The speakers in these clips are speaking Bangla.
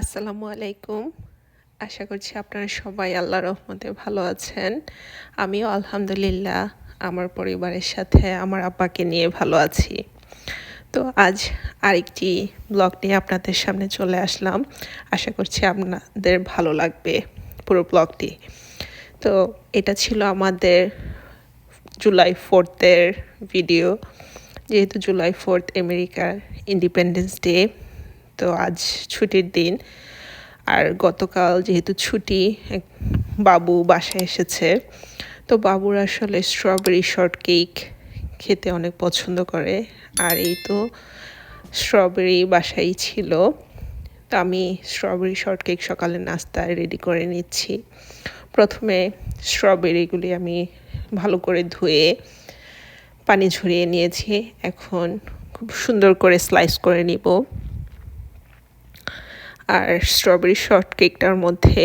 আসসালামু আলাইকুম। আশা করছি আপনারা সবাই আল্লাহ রহমতে ভালো আছেন। আমিও আলহামদুলিল্লাহ, আমার পরিবারের সাথে, আমার আব্বাকে নিয়ে ভালো আছি। তো আজ আরেকটি ব্লগ নিয়ে আপনাদের সামনে চলে আসলাম। আশা করছি আপনাদের ভালো লাগবে পুরো ব্লগটি। তো এটা ছিল আমাদের জুলাই ফোর্থের ভিডিও। যেহেতু জুলাই ফোর্থ আমেরিকার ইন্ডিপেন্ডেন্স ডে তো আজ ছুটির দিন। আর গতকাল যেহেতু ছুটি বাবু বাসায় এসেছে। তো বাবুর আসলে স্ট্রবেরি শর্ট কেক খেতে অনেক পছন্দ করে। আর এই তো স্ট্রবেরি বাসাই ছিল। তো আমি স্ট্রবেরি শর্ট কেক সকালে নাস্তায় রেডি করে নিচ্ছি। প্রথমে স্ট্রবেরিগুলি আমি ভালো করে ধুয়ে পানি ঝরিয়ে নিয়েছি। এখন খুব সুন্দর করে স্লাইস করে নিব। আর স্ট্রবেরি শর্ট কেকটার মধ্যে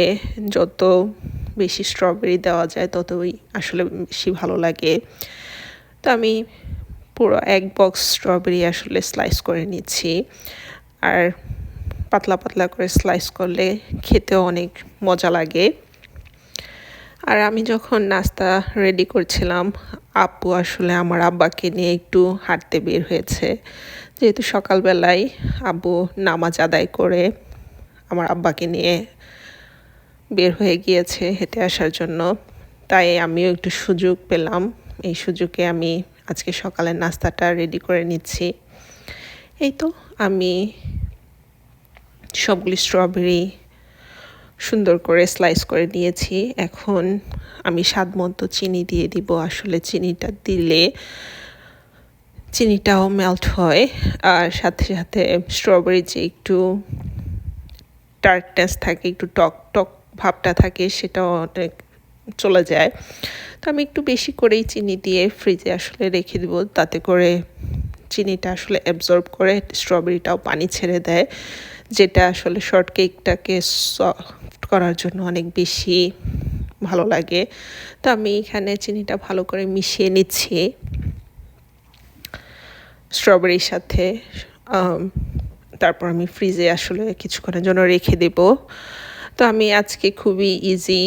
যত বেশি স্ট্রবেরি দেওয়া যায়, ততই আসলে বেশি ভালো লাগে। তো আমি পুরো এক বক্স স্ট্রবেরি আসলে স্লাইস করে নিচ্ছি। আর পাতলা পাতলা করে স্লাইস করলে খেতেও অনেক মজা লাগে। আর আমি যখন নাস্তা রেডি করছিলাম, আপু আসলে আমার আব্বাকে নিয়ে একটু হাঁটতে বের হয়েছে। যেহেতু সকালবেলায় আব্বু নামাজ আদায় করে আমার আব্বাকে নিয়ে বের হয়ে গিয়েছে হেঁটে আসার জন্য। তাই আমিও একটু সুযোগ পেলাম। এই সুযোগে আমি আজকে সকালের নাস্তাটা রেডি করে নিচ্ছি। এই তো আমি সবগুলি স্ট্রবেরি সুন্দর করে স্লাইস করে নিয়েছি। এখন আমি স্বাদ মতো চিনি দিয়ে দিব। আসলে চিনিটা দিলে চিনিটাও মেল্ট হয়। আর সাথে সাথে স্ট্রবেরি যে একটু টার্কনেস থাকে, একটু টক টক ভাবটা থাকে, সেটাও অনেক চলে যায়। তো আমি একটু বেশি করেই চিনি দিয়ে ফ্রিজে আসলে রেখে দেবো, তাতে করে চিনিটা আসলে অ্যাবজর্ব করে স্ট্রবেরিটাও পানি ছেড়ে দেয়, যেটা আসলে শর্ট কেকটাকে সফট করার জন্য অনেক বেশি ভালো লাগে। তো আমি এখানে চিনিটা ভালো করে মিশিয়ে নিচ্ছি। স্ট্রবেরির সাথে তারপর আমি ফ্রিজে আসলে কিছুক্ষণের জন্য রেখে দেব। তো আমি আজকে খুবই ইজি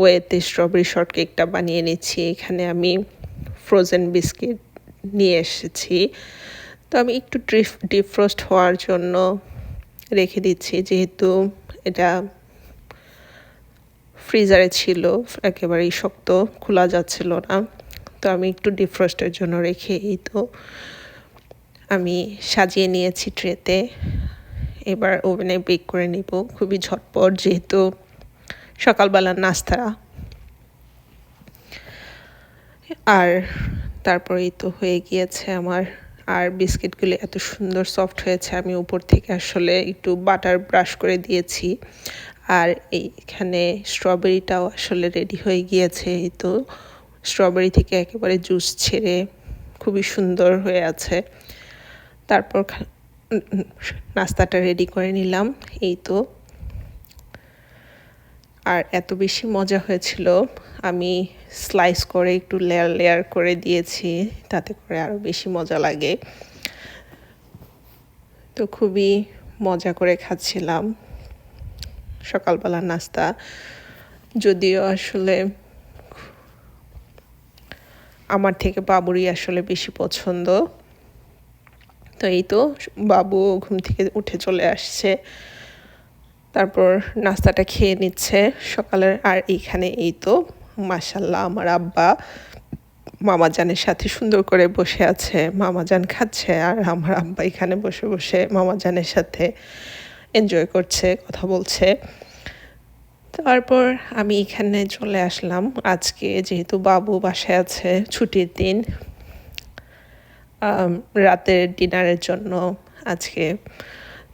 ওয়েতে স্ট্রবেরি শর্ট কেকটা বানিয়ে নিচ্ছি। এখানে আমি ফ্রোজেন বিস্কিট নিয়ে এসেছি। তো আমি একটু ডিফ্রোস্ট হওয়ার জন্য রেখে দিচ্ছি। যেহেতু এটা ফ্রিজারে ছিল, একেবারেই শক্ত, খোলা যাচ্ছিল না। তো আমি একটু ডিফ্রস্টের জন্য রেখে এই তো। আমি সাজিয়ে নিয়েছি ট্রেতে। এবার ওভেনে বেক করে নিব। খুবই ঝটপট, যেহেতু সকালবেলার নাস্তা। আর তারপরেই তো হয়ে গিয়েছে আমার। আর বিস্কিটগুলি এত সুন্দর সফট হয়েছে, আমি উপর থেকে আসলে একটু বাটার ব্রাশ করে দিয়েছি। আর এইখানে স্ট্রবেরিটাও আসলে রেডি হয়ে গিয়েছে। এই তো স্ট্রবেরি থেকে একেবারে জুস ছেড়ে খুবই সুন্দর হয়ে আছে। তারপর নাস্তাটা রেডি করে নিলাম। এই তো। আর এত বেশি মজা হয়েছিল, আমি স্লাইস করে একটু লেয়ার লেয়ার করে দিয়েছি, তাতে করে আরও বেশি মজা লাগে। তো খুবই মজা করে খাচ্ছিলাম। সকালবেলার নাস্তা। যদিও আসলে আমার থেকে বাবুরই আসলে বেশি পছন্দ। তো এই তো বাবু ঘুম থেকে উঠে চলে আসছে। তারপর নাস্তাটা খেয়ে নিচ্ছে। সকালের আর এইখানে এই তো মাসাল্লাহ আমার আব্বা মামাজানের সাথে সুন্দর করে বসে আছে, মামাজান খাচ্ছে আর আমার আব্বা এখানে বসে বসে মামাজানের সাথে এনজয় করছে, কথা বলছে। তারপর আমি এখানে চলে আসলাম। আজকে যেহেতু বাবু বাসায় আছে, ছুটির দিন রাতের ডিনারের জন্য আজকে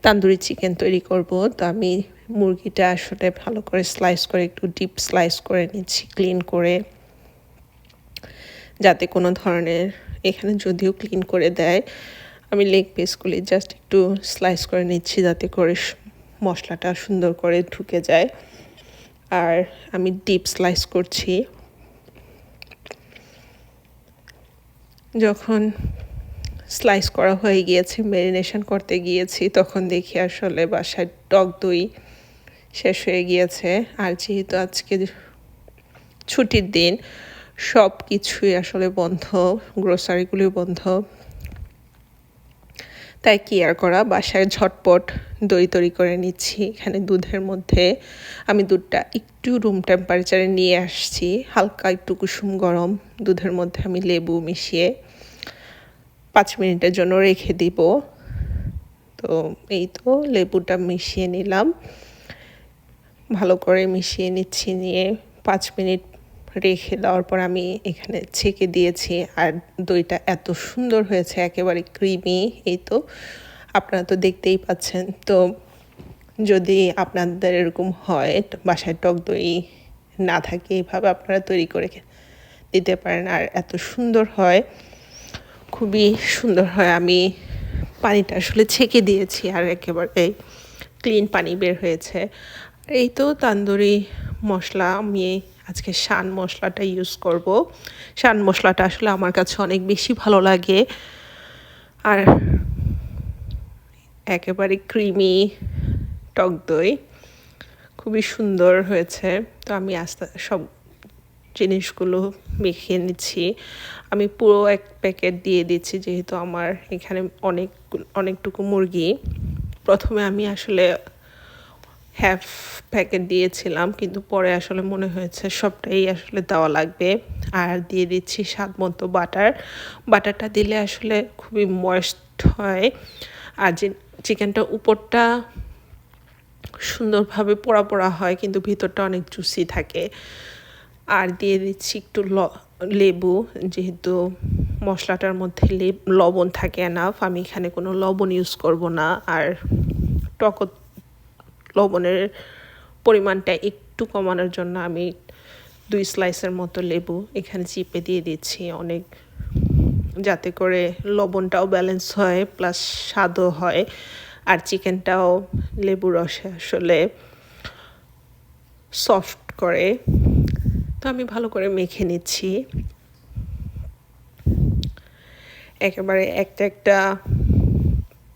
তান্দুরি চিকেন তৈরি করব। তো আমি মুরগিটা আসলে ভালো করে স্লাইস করে, একটু ডিপ স্লাইস করে নিচ্ছি ক্লিন করে। যাতে কোনো ধরনের এখানে যদিও ক্লিন করে দেয়, আমি লেগ পিসগুলি জাস্ট একটু স্লাইস করে নিচ্ছি যাতে করে মশলাটা সুন্দর করে ঢুকে যায়। আর আমি ডিপ স্লাইস করছি। যখন স্লাইস করা হয়ে গিয়েছে ম্যারিনেশন করতে গিয়েছি। তখন দেখি আসলে বাসায় টক দই শেষ হয়ে গিয়েছে। আর যেহেতু আজকে ছুটির দিন সব কিছুই আসলে বন্ধ গ্রোসারিগুলি বন্ধ। তাই কি আর করা? বাসায় ঝটপট দই তৈরি করে নিচ্ছি। এখানে দুধের মধ্যে আমি দুধটা একটু রুম টেম্পারেচারে নিয়ে আসছি। হালকা একটু কুসুম গরম, দুধের মধ্যে আমি লেবু মিশিয়ে পাঁচ মিনিটের জন্য রেখে দিব। তো এই তো লেবুটা মিশিয়ে নিলাম। ভালো করে মিশিয়ে নিচ্ছি নিয়ে পাঁচ মিনিট রেখে দেওয়ার পর আমি এখানে ছেঁকে দিয়েছি আর দইটা এত সুন্দর হয়েছে, একেবারে ক্রিমি। এই তো আপনারা তো দেখতেই পাচ্ছেন। তো যদি আপনাদের এরকম হয় বাসায় টক দই না থাকে এইভাবে আপনারা তৈরি করে দিতে পারেন। আর এত সুন্দর হয়। খুবই সুন্দর হয়। আমি পানিটা আসলে ছেঁকে দিয়েছি আর একেবারে ক্লিন পানি বের হয়েছে। এই তো তান্দুরি মশলা, আমি আজকে শান মশলাটা ইউজ করব। শান মশলাটা আসলে আমার কাছে অনেক বেশি ভালো লাগে। আর একেবারে ক্রিমি টক দই, খুবই সুন্দর হয়েছে। তো আমি আস্তে সব জিনিসগুলো মেখে নিচ্ছি। আমি পুরো এক প্যাকেট দিয়ে দিচ্ছি যেহেতু আমার এখানে অনেক, অনেকটুকু মুরগি। প্রথমে আমি আসলে হ্যাফ প্যাকেট দিয়েছিলাম, কিন্তু পরে আসলে মনে হয়েছে সবটাই আসলে দেওয়া লাগবে। আর দিয়ে দিচ্ছি স্বাদ মতো বাটার। বাটারটা দিলে আসলে খুবই ময়েস্ট হয়। আর যে চিকেনটা উপরটা সুন্দরভাবে পোড়া পোড়া হয়, কিন্তু ভিতরটা অনেক জুসি থাকে। আর দিয়ে দিচ্ছি একটু লেবু, যেহেতু মশলাটার মধ্যে লবণ থাকে এনাফ আমি এখানে কোনো লবণ ইউজ করব না। আর টক লবণের পরিমাণটা একটু কমানোর জন্য আমি দুই স্লাইসের মতো লেবু এখানে চিপে দিয়ে দিচ্ছি অনেক, যাতে করে লবণটাও ব্যালেন্স হয় প্লাস স্বাদও হয়। আর চিকেনটাও লেবু রসে আসলে সফট করে। তো আমি ভালো করে মেখে নিচ্ছি। একেবারে একটা একটা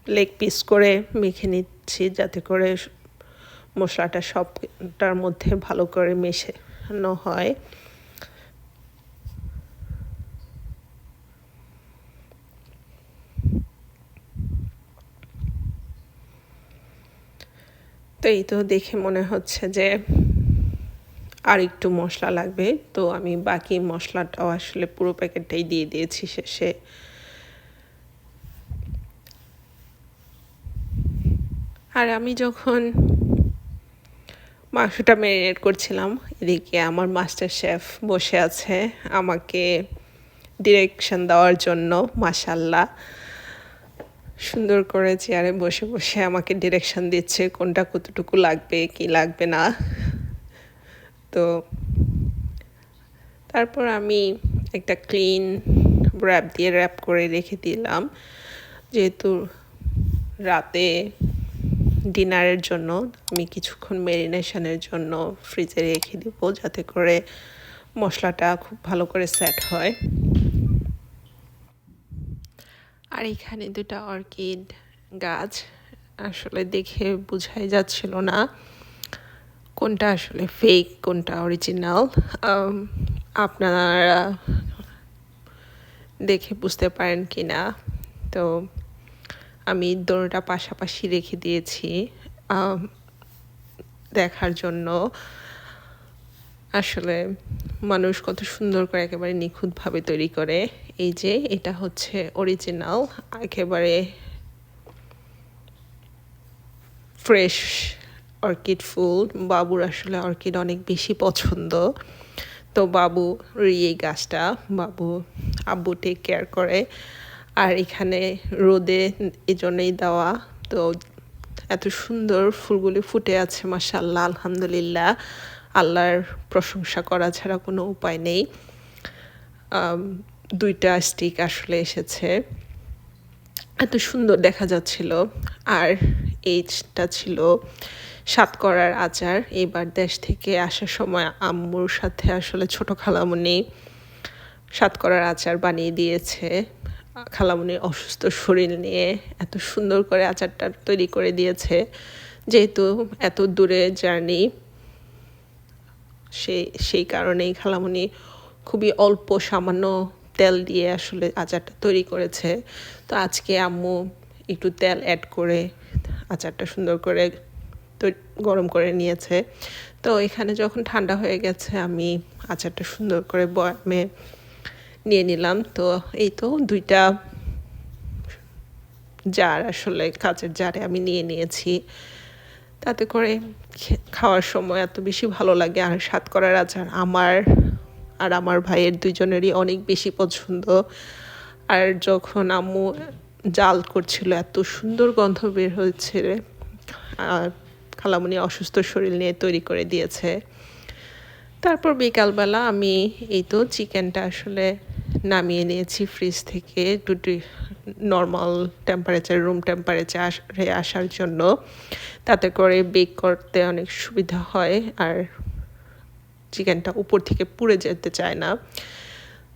লেগ পিস করে মেখে নিচ্ছি যাতে করে মশলাটা সবটার মধ্যে ভালো করে মেশানো হয়। তো এই তো দেখে মনে হচ্ছে যে আর একটু মশলা লাগবে। তো আমি বাকি মশলাটাও আসলে পুরো প্যাকেটটাই দিয়ে দিয়েছি শেষে। আর আমি যখন মাংসটা ম্যারিনেট করছিলাম, এদিকে আমার মাস্টার শেফ বসে আছে আমাকে ডিরেকশন দেওয়ার জন্য মাসাল্লাহ সুন্দর করে চেয়ারে বসে বসে আমাকে ডিরেকশন দিচ্ছে কোনটা কতটুকু লাগবে, কি লাগবে না। তো তারপর আমি একটা ক্লিন র্যাপ দিয়ে র্যাপ করে রেখে দিলাম। যেহেতু রাতে ডিনারের জন্য আমি কিছুক্ষণ মেরিনেশনের জন্য ফ্রিজে রেখে দিব যাতে করে মশলাটা খুব ভালো করে সেট হয়। আর এখানে দুটা অর্কিড গাছ আসলে দেখে বোঝাই যাচ্ছিল না। কোনটা আসলে ফেক কোনটা অরিজিনাল আপনারা দেখে বুঝতে পারেন কি না তো আমি দোনোটা পাশাপাশি রেখে দিয়েছি দেখার জন্য। আসলে মানুষ কত সুন্দর করে একেবারে নিখুঁতভাবে তৈরি করে। এই যে, এটা হচ্ছে অরিজিনাল একেবারে ফ্রেশ অর্কিড ফুল। বাবুর আসলে অর্কিড অনেক বেশি পছন্দ। তো বাবু এই গাছটা, বাবু আব্বু টেক কেয়ার করে। আর এখানে রোদে এই জন্যই দেওয়া। তো এত সুন্দর ফুলগুলি ফুটে আছে মাসাল্লাহ আলহামদুলিল্লাহ। আল্লাহর প্রশংসা করা ছাড়া কোনো উপায় নেই। দুইটা স্টিক আসলে এসেছে। এত সুন্দর দেখা যাচ্ছিল। আর এইটা ছিল সাতকরার আচার। এইবার দেশ থেকে আসার সময় আম্মুর সাথে আসলে ছোট খালামুনি সাতকরার আচার বানিয়ে দিয়েছে। খালামুনির অসুস্থ শরীর নিয়ে এত সুন্দর করে আচারটা তৈরি করে দিয়েছে। যেহেতু এত দূরে জার্নি সেই সেই কারণেই খালামুনি খুবই অল্প সামান্য তেল দিয়ে আসলে আচারটা তৈরি করেছে। তো আজকে আম্মু একটু তেল অ্যাড করে আচারটা সুন্দর করে গরম করে নিয়েছে। তো এখানে যখন ঠান্ডা হয়ে গেছে, আমি আচারটা সুন্দর করে বয়ামে নিয়ে নিলাম। তো এই তো দুইটা জার আসলে কাচের জারে আমি নিয়ে নিয়েছি। তাতে করে খাওয়ার সময় এত বেশি ভালো লাগে আর স্বাদ করার আচার আমার আর আমার ভাইয়ের দুজনেরই অনেক বেশি পছন্দ। আর যখন আম্মু জাল করছিল, এত সুন্দর গন্ধ বের হয়েছে খালামুনি অসুস্থ শরীর নিয়ে তৈরি করে দিয়েছে। তারপর বিকালবেলা আমি এই তো চিকেনটা আসলে নামিয়ে নিয়েছি ফ্রিজ থেকে দুটি নর্মাল টেম্পারেচার রুম টেম্পারেচারে আসার জন্য। তাতে করে বেক করতে অনেক সুবিধা হয় আর চিকেনটা উপর থেকে পুড়ে যেতে চায় না।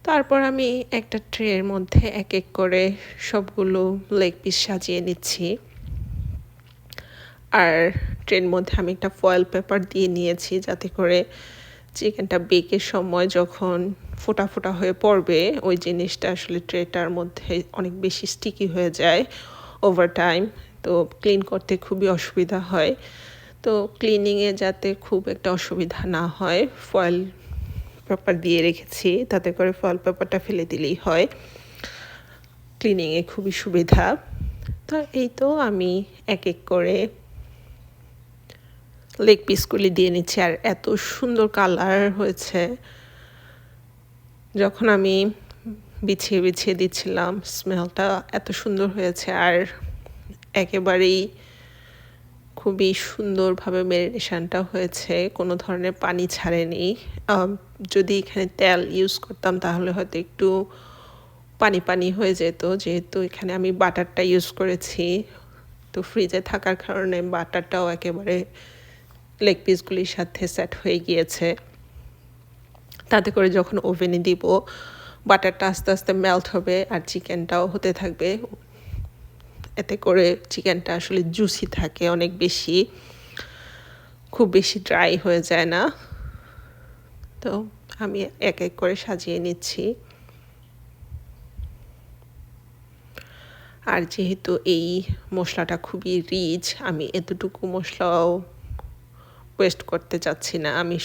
তারপর আমি একটা ট্রের মধ্যে এক এক করে সবগুলো লেগ পিস সাজিয়ে নিচ্ছি। আর ট্রের মধ্যে আমি একটা ফয়েল পেপার দিয়ে নিয়েছি যাতে করে চিকেনটা বেকের সময় যখন ফোটা ফোটা হয়ে পড়বে, ওই জিনিসটা আসলে ট্রেটার মধ্যে অনেক বেশি স্টিকি হয়ে যায় ওভার টাইম তো ক্লিন করতে খুবই অসুবিধা হয়। তো ক্লিনিংয়ে যাতে খুব একটা অসুবিধা না হয় ফয়েল পেপার দিয়ে রেখেছি। তাতে করে ফয়েল পেপারটা ফেলে দিলেই হয়। ক্লিনিংয়ে খুবই সুবিধা। তো এই তো আমি এক এক করে লেগ পিসগুলি দিয়ে নিচ্ছি আর এত সুন্দর কালার হয়েছে। যখন আমি বিছিয়ে বিছিয়ে দিচ্ছিলাম স্মেলটা এত সুন্দর হয়েছে আর একেবারেই খুবই সুন্দরভাবে মেরিনেশানটা হয়েছে, কোনো ধরনের পানি ছাড়েনি। যদি এখানে তেল ইউজ করতাম তাহলে হয়তো একটু পানি পানি হয়ে যেত, যেহেতু এখানে আমি বাটারটা ইউজ করেছি। তো ফ্রিজে থাকার কারণে বাটারটাও একেবারে লেগ পিসগুলির সাথে সেট হয়ে গিয়েছে। তাতে করে যখন ওভেনে দিব, বাটারটা আস্তে আস্তে মেল্ট হবে আর চিকেনটাও হতে থাকবে। এতে করে চিকেনটা আসলে জুসি থাকে, অনেক বেশি, খুব বেশি ড্রাই হয়ে যায় না। তো আমি এক এক করে সাজিয়ে নিচ্ছি। আর যেহেতু এই মশলাটা খুবই রিচ আমি এতটুকু মশলাও ওয়েস্ট করতে চাচ্ছি না। আমি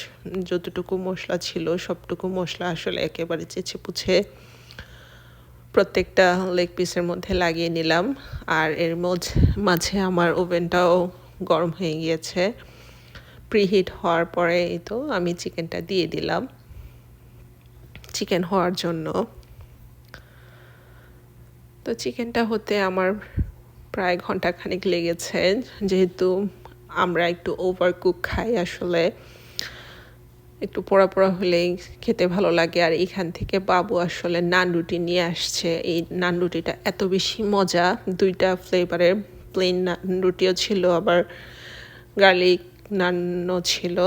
যতটুকু মশলা ছিল, সবটুকু মশলা আসলে একেবারে চেঁচে পুছে প্রত্যেকটা লেগ পিসের মধ্যে লাগিয়ে নিলাম। আর এর মাঝে আমার ওভেনটাও গরম হয়ে গিয়েছে। প্রিহিট হওয়ার পরে তো আমি চিকেনটা দিয়ে দিলাম। চিকেন হওয়ার জন্য। তো চিকেনটা হতে আমার প্রায় ঘন্টাখানিক লেগেছে। যেহেতু আমরা একটু ওভার কুক খাই আসলে। একটু পোড়া পোড়া হলেই খেতে ভালো লাগে। আর এখান থেকে বাবু আসলে নান রুটি নিয়ে আসছে। এই নান রুটিটা এত বেশি মজা। দুইটা ফ্লেভারের প্লেন নান রুটিও ছিল, আবার গার্লিক নানও ছিল।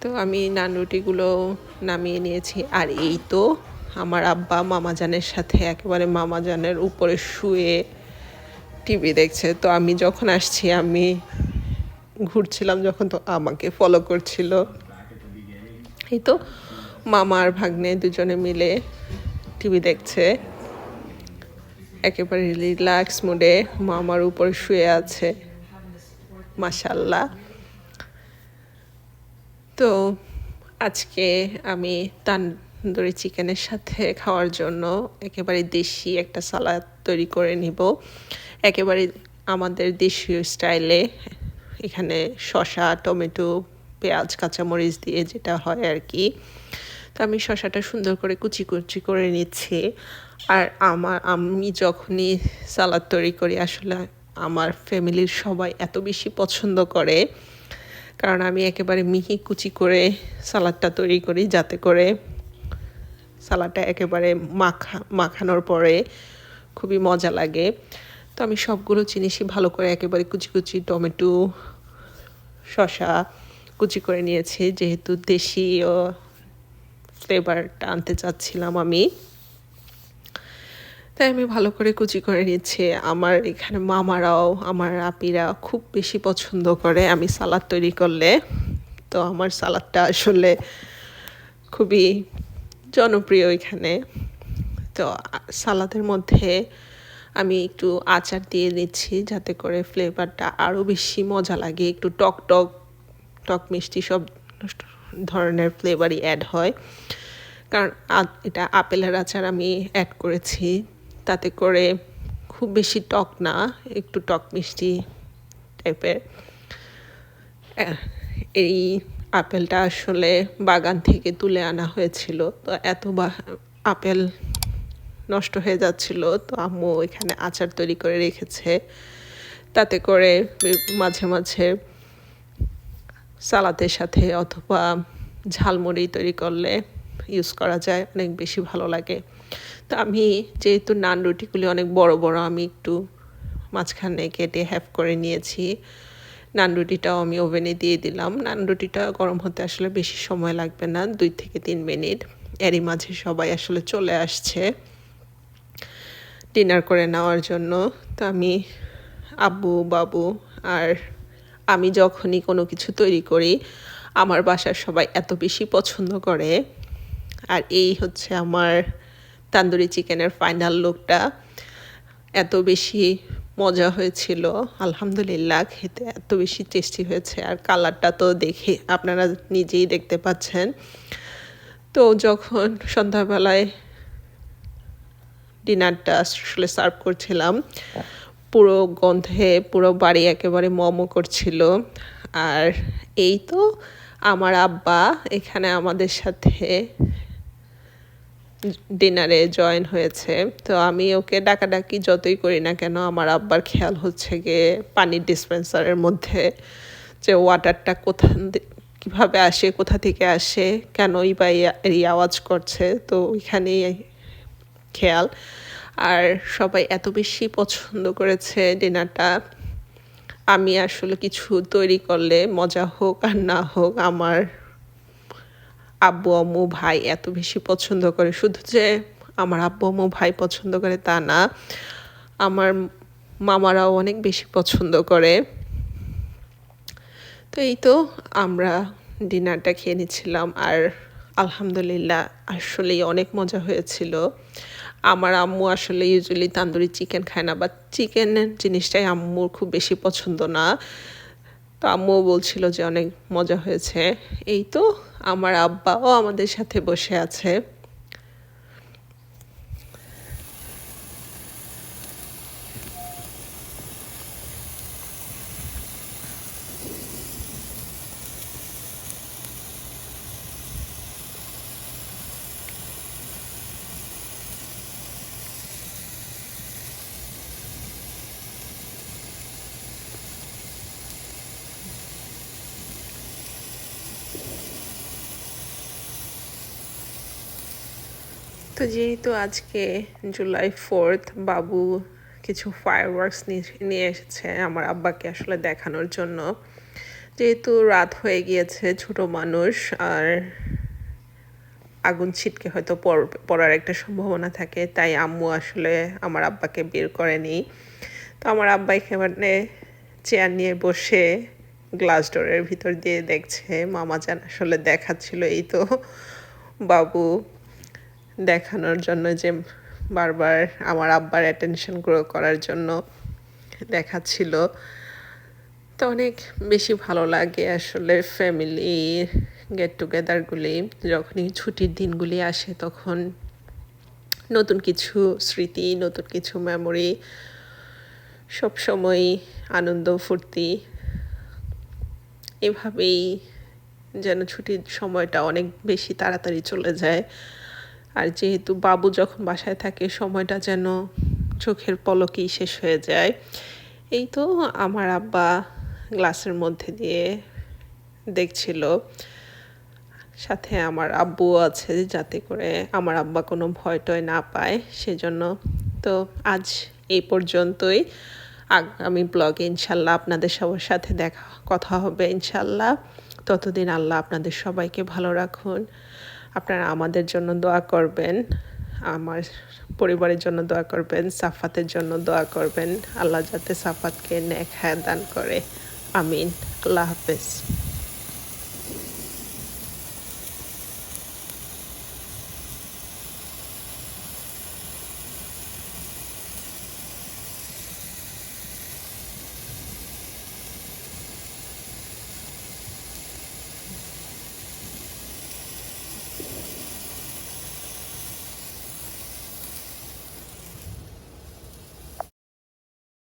তো আমি নান রুটিগুলো নামিয়ে নিয়েছি। আর এই তো আমার আব্বা মামাজানের সাথে একেবারে মামাজানের উপরে শুয়ে টিভি দেখছে, তো আমি যখন আসছি, আমি ঘুরছিলাম যখন তো আমাকে ফলো করছিল। এই তো মামা আর ভাগ্নে দুজনে মিলে টিভি দেখছে। একেবারে রিল্যাক্স মুডে মামার উপর শুয়ে আছে মাসাল্লাহ তো আজকে আমি তান্দুরি চিকেনের সাথে খাওয়ার জন্য একেবারে দেশি একটা সালাদ তৈরি করে নিব। একেবারে আমাদের দেশীয় স্টাইলে এখানে শশা টমেটো, পেঁয়াজ, কাঁচামরিচ দিয়ে যেটা হয় আর কি। তো আমি শশাটা সুন্দর করে কুচি কুচি করে নিচ্ছি। আর আমার, আমি যখনই সালাদ তৈরি করি, আসলে আমার ফ্যামিলির সবাই এত বেশি পছন্দ করে। কারণ আমি একেবারে মিহি কুচি করে সালাদটা তৈরি করি, যাতে করে সালাডটা একেবারে মাখা, মাখানোর পরে খুবই মজা লাগে। তো আমি সবগুলো জিনিসই ভালো করে একেবারে কুচি কুচি টমেটো শশা কুচি করে নিয়েছি। যেহেতু দেশীয় ফ্লেভারটা আনতে চাচ্ছিলাম আমি। তাই আমি ভালো করে কুচি করে নিচ্ছি আমার এখানে মামারাও, আমার আপিরা খুব বেশি পছন্দ করে আমি সালাদ তৈরি করলে। তো আমার সালাদটা আসলে খুবই জনপ্রিয় এখানে। তো সালাদের মধ্যে আমি একটু আচার দিয়ে দিচ্ছি যাতে করে ফ্লেভারটা আরও বেশি মজা লাগে, একটু টক টক টক মিষ্টি সব ধরনের ফ্লেভারই অ্যাড হয়। কারণ এটা আপেলের আচার আমি অ্যাড করেছি, তাতে করে খুব বেশি টক না, একটু টক মিষ্টি টাইপের এই আপেলটা আসলে বাগান থেকে তুলে আনা হয়েছিল, তো এত আপেল নষ্ট হয়ে যাচ্ছিল, তো আম্মু এখানে আচার তৈরি করে রেখেছে। তাতে করে মাঝে মাঝে সালাতের সাথে অথবা ঝালমুড়ি তৈরি করলে ইউজ করা যায়, অনেক বেশি ভালো লাগে। তো আমি যেহেতু নান রুটিগুলি অনেক বড় বড়, আমি একটু মাঝখানে কেটে হ্যাফ করে নিয়েছি। নান রুটিটাও আমি ওভেনে দিয়ে দিলাম। নান রুটিটা গরম হতে আসলে বেশি সময় লাগবে না, দুই থেকে তিন মিনিট। এরই মাঝে সবাই আসলে চলে আসছে। ডিনার করে নেওয়ার জন্য। তো আমি আব্বু, বাবু আর আমি যখনই কোনো কিছু তৈরি করি, আমার বাসার সবাই এত বেশি পছন্দ করে। আর এই হচ্ছে আমার তান্দুরি চিকেনের ফাইনাল লুকটা এত বেশি মজা হয়েছিল, আলহামদুলিল্লাহ, খেতে এত বেশি টেস্টি হয়েছে। আর কালারটা তো দেখে আপনারা নিজেই দেখতে পাচ্ছেন। তো যখন সন্ধ্যাবেলায় ডিনারটা আসলে সার্ভ করছিলাম। পুরো গন্ধে, পুরো বাড়ি একেবারে মমো করছিল। আর এই তো আমার আব্বা এখানে আমাদের সাথে ডিনারে জয়েন হয়েছে। তো আমি ওকে ডাকাডাকি যতই করি না কেন, আমার আব্বার খেয়াল হচ্ছে গিয়ে পানির ডিসপেন্সারের মধ্যে যে ওয়াটারটা কোথা কীভাবে আসে, কোথা থেকে আসে, কেনই বা এই আওয়াজ করছে। তো ওইখানেই খেয়াল। আর সবাই এত বেশি পছন্দ করেছে ডিনারটা। আমি আসলে কিছু তৈরি করলে মজা হোক আর না হোক, আমার আব্বু, আম্মু, ভাই এত বেশি পছন্দ করে। শুধু যে আমার আব্বু, আম্মু, ভাই পছন্দ করে তা না, আমার মামারাও অনেক বেশি পছন্দ করে। তো এই তো আমরা ডিনারটা খেয়ে নিচ্ছিলাম আর আলহামদুলিল্লাহ আসলেই অনেক মজা হয়েছিল। আমার আম্মু আসলে ইউজুয়ালি তান্দুরি চিকেন খায় না বা চিকেনের জিনিসটাই আম্মুর খুব বেশি পছন্দ না। তো আম্মুও বলছিল যে অনেক মজা হয়েছে। এই তো আমার আব্বাও আমাদের সাথে বসে আছে। যেহেতু আজকে জুলাই ফোর্থ বাবু কিছু ফায়ার ওয়ার্কস নিয়ে এসেছে আমার আব্বাকে আসলে দেখানোর জন্য। যেহেতু রাত হয়ে গিয়েছে ছোট মানুষ, আর আগুন ছিটকে হয়তো পড়ার একটা সম্ভাবনা থাকে, তাই আম্মু আসলে আমার আব্বাকে বের করেনি। তো আমার আব্বা এখানে চেয়ার নিয়ে বসে গ্লাস ডোরের ভিতর দিয়ে দেখছে, মামা যান আসলে দেখাচ্ছিল এই তো। বাবু দেখানোর জন্য যে বারবার আমার আব্বার অ্যাটেনশন গ্রো করার জন্য দেখাচ্ছিল। তো অনেক বেশি ভালো লাগে আসলে ফ্যামিলি গেট টুগেদারগুলি যখনই ছুটির দিনগুলি আসে তখন নতুন কিছু স্মৃতি, নতুন কিছু মেমোরি সবসময়ই আনন্দ, ফুর্তি এভাবেই যেন ছুটির সময়টা অনেক বেশি তাড়াতাড়ি চলে যায়। আর যেহেতু বাবু যখন বাসায় থাকে, সময়টা যেন চোখের পলকেই শেষ হয়ে যায়। এই তো আমার আব্বা গ্লাসের মধ্যে দিয়ে দেখছিল। সাথে আমার আব্বুও আছে যাতে করে আমার আব্বা কোনো ভয় টয় না পায়, সেজন্য তো আজ এই পর্যন্তই। আগামী ব্লগে ইনশাল্লাহ আপনাদের সবার সাথে দেখা, কথা হবে ইনশাল্লাহ। ততদিন আল্লাহ আপনাদের সবাইকে ভালো রাখুন। আপনারা আমাদের জন্য দোয়া করবেন, আমার পরিবারের জন্য দোয়া করবেন, সাফাতের জন্য দোয়া করবেন। আল্লাহ যাতে সাফাতকে নেক দান করে। আমিন। আল্লাহ হাফেজ।